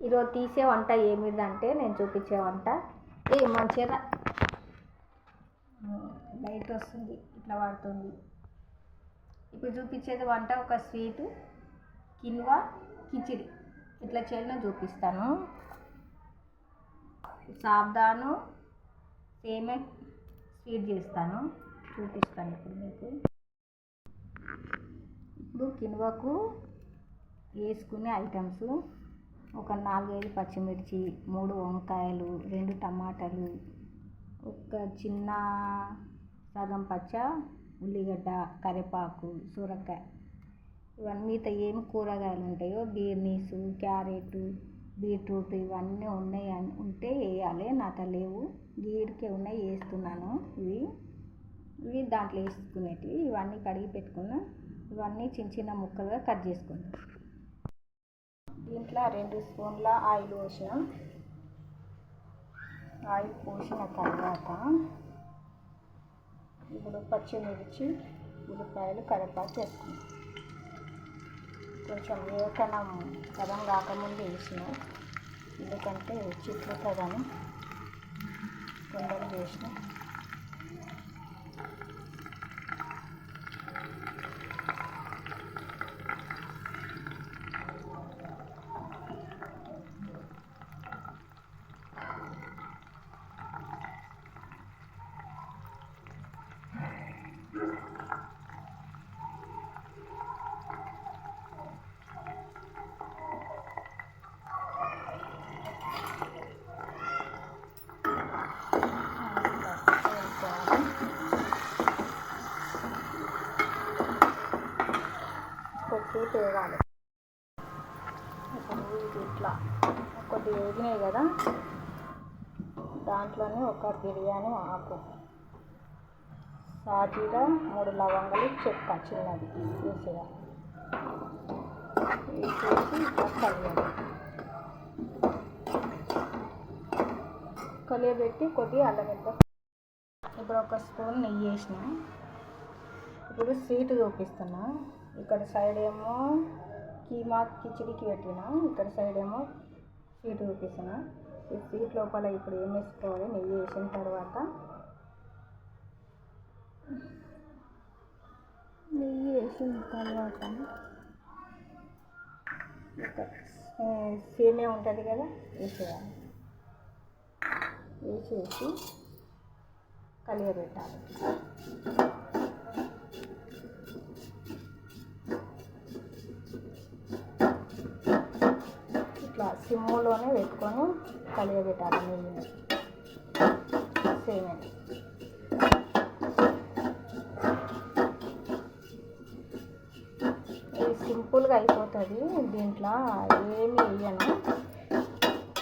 ఈరోజు తీసే వంట ఏమిదంటే నేను చూపించే వంట. ఏ మంచిగా లైట్ వస్తుంది ఇట్లా పడుతుంది ఇప్పుడు చూపించేది వంట ఒక స్వీటు కిన్వా కిచిడి. ఇట్లా చేయడం చూపిస్తాను. సాబ్దాను సేమే స్వీట్ చేస్తాను. చూపిస్తాను ఇప్పుడు మీకు. ఇప్పుడు కిన్వాకు వేసుకునే ఐటమ్స్. ఒక నాలుగైదు పచ్చిమిర్చి మూడు వంకాయలు రెండు టమాటాలు ఒక చిన్న సగం పచ్చ ఉల్లిగడ్డ కరివేపాకు సొరకాయ. ఇవన్నీ మిగతా ఏం కూరగాయలు ఉంటాయో బీర్నీసు క్యారెట్ బీట్రూట్ ఇవన్నీ ఉన్నాయి ఉంటే వేయాలి. నాతో లేవు. గీడికే ఉన్నాయి వేస్తున్నాను. ఇవి ఇవి దాంట్లో వేసుకునేటివి. ఇవన్నీ కడిగి పెట్టుకున్న ఇవన్నీ చిన్న చిన్న ముక్కలుగా కట్ చేసుకున్నాను దీంట్లో రెండు స్పూన్ల ఆయిల్ పోసిన. ఆయిల్ పోసిన తర్వాత ఇప్పుడు పచ్చిమిర్చి ఉల్లిపాయలు కరివేపాకు వేసుకున్నాం. కొంచెం వేకనం పదం రాకముందు వేసిన. ఎందుకంటే చిట్లుతుందని కొండలు వేసినాం. కొట్టి తేవాలి ఇప్పుడు ఇది ఇట్లా ఒకటి వేగినాయి కదా దాంట్లోనే ఒక బిర్యానీ ఆకు. సాజీరా మూడు లవంగాలు చెక్క చిన్నది వేసేయాలి వేసేసి కలియాలి కలియబెట్టి కొద్దిగా అల్లం ఇప్పుడు ఒక స్పూన్ నెయ్యి వేసిన. ఇప్పుడు స్వీట్ చూపిస్తున్నా. ఇక్కడ సైడ్ ఏమో కీమా కిచిడికి పెట్టిన ఇక్కడ సైడ్ ఏమో స్వీట్ చూపిస్తున్న. ఈ స్వీట్ లోపల ఇప్పుడు ఏం వేసుకోవాలి నెయ్యి వేసిన తర్వాత? నెయ్యి వేసిన తర్వాత? సేమే ఉంటుంది కదా వేసేయాలి. వేసేసి కలియబెట్టాలి. సిమ్లోనే పెట్టుకొని కలియబెట్టాలి నీళ్ళని సేమే. ఇది సింపుల్గా అయిపోతుంది. దీంట్లో ఏమి వేయను.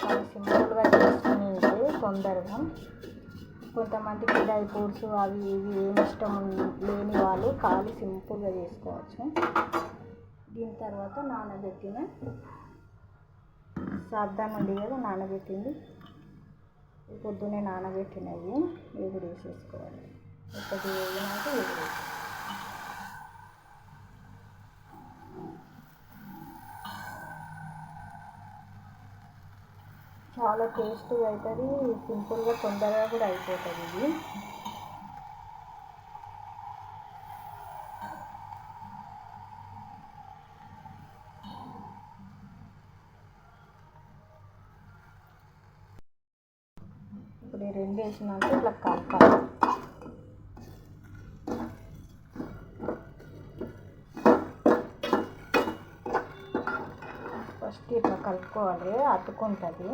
అది సింపుల్గా చేసుకుని తొందరగా. కొంతమందికి డ్రై ఫ్రూట్స్ అవి ఇవి ఏమి ఇష్టం లేని వాళ్ళు ఖాళీ సింపుల్గా చేసుకోవచ్చు. దీని తర్వాత నానబెట్టిన సాబ్దాన్ ఉంది కదా నానబెట్టింది. పొద్దునే నానబెట్టినవి ఎగురు వేసేసుకోవాలి. ఒకటి వేగినాక ఎగురు చాలా టేస్ట్గా అవుతుంది. సింపుల్గా తొందరగా కూడా అయిపోతుంది ఇది ఇప్పుడు ఈ రెండు వేసినాక ఇట్లా కలపాలి. ఫస్ట్ ఇట్లా కలుపుకోవాలి అతుకుంటుంది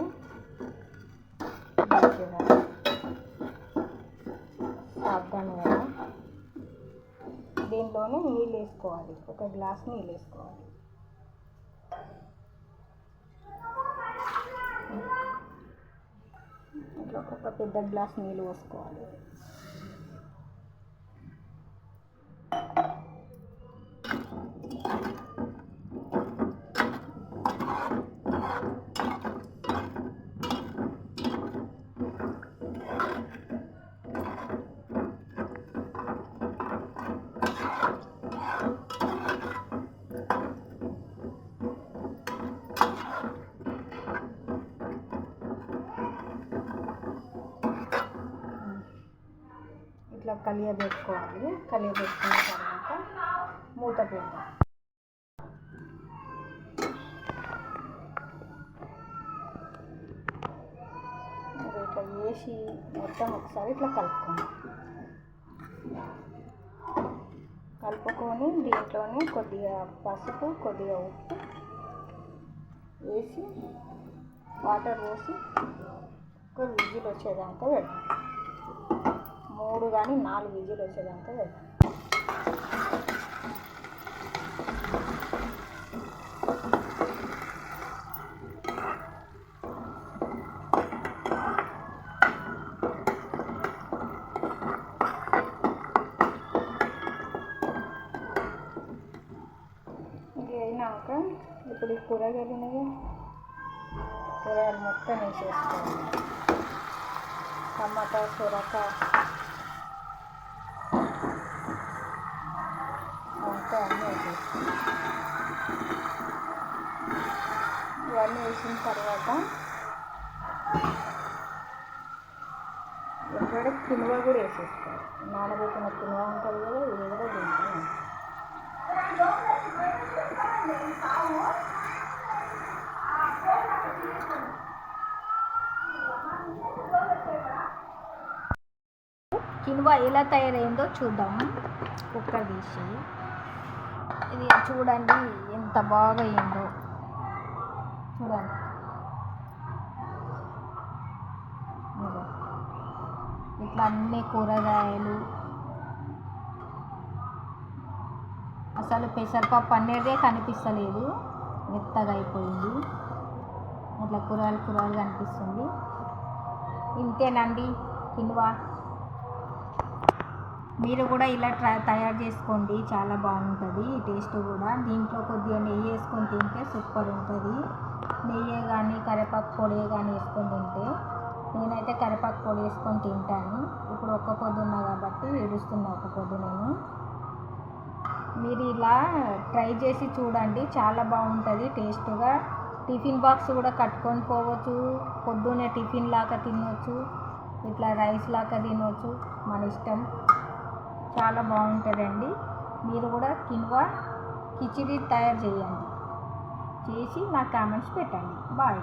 మంచిగా సాబ్దాను కదా. దీంట్లోనే నీళ్ళు వేసుకోవాలి ఒక గ్లాస్ నీళ్ళు వేసుకోవాలి. దాంట్లో ఒక పెద్ద గ్లాస్ నీళ్ళు పోసుకోవాలి. కలియబెట్టుకోవాలి. కలియబెట్టుకున్న తర్వాత మూత పెడదాం. ఇట్లా వేసి మొత్తం ఒకసారి ఇట్లా కలుపుకోండి. కలుపుకొని దీంట్లోనే కొద్దిగా పసుపు కొద్దిగా ఉప్పు వేసి వాటర్ పోసి ఒక విజిల్ వచ్చేదాకా పెడతాం మూడు కానీ నాలుగు విజిల్ వచ్చేదాకా పెడతాం. అయినాక ఇప్పుడు ఈ కూరగాయలు ఉన్నాయి కూరగాయలు మొత్తం వేసేసుకోవాలి. టమాటా సొరకాయ అంతా అన్నీ వేసేసుకోవాలి ఇవన్నీ వేసిన తర్వాత ఎప్పుడైనా కినువ కూడా వేసేస్తారు. నానబెట్టిన కినువ ఉంటుంది కదా ఇది కూడా తింటాం కినువ ఎలా తయారైందో చూద్దాం. కుక్కర్ తీసి. ఇది చూడండి ఎంత బాగా అయిందో. చూడండి. ఇట్లా అన్ని కూరగాయలు. అసలు పెసరపప్పు అనేదే కనిపిస్తలేదు. మెత్తగా అయిపోయింది. అట్లా కూరగాయలు కూరగాయలు కనిపిస్తుంది. ఇంతేనండి. కినువా మీరు కూడా ఇలా ట్రై తయారు చేసుకోండి. చాలా బాగుంటుంది. టేస్ట్ కూడా. దీంట్లో కొద్దిగా నెయ్యి వేసుకొని తింటే సూపర్ ఉంటుంది. నెయ్యి కానీ కరివేపాకు పొడి కానీ వేసుకొని తింటే నేనైతే కరివేపాకు పొడి వేసుకొని తింటాను. ఇప్పుడు ఒక్క పొద్దున్న కాబట్టి ఏడుస్తున్నా ఒక్క పొద్దు నేను. మీరు ఇలా ట్రై చేసి చూడండి. చాలా బాగుంటుంది టేస్ట్గా. టిఫిన్ బాక్స్ కూడా కట్టుకొని పోవచ్చు. పొద్దున్నే టిఫిన్ లాగా తినవచ్చు ఇట్లా రైస్ లాగా తినవచ్చు మన ఇష్టం. చాలా బాగుంటుందండి. మీరు కూడా కిన్వా కిచిడి తయారు చేయండి. చేసి నా కామెంట్స్ పెట్టండి. బాయ్.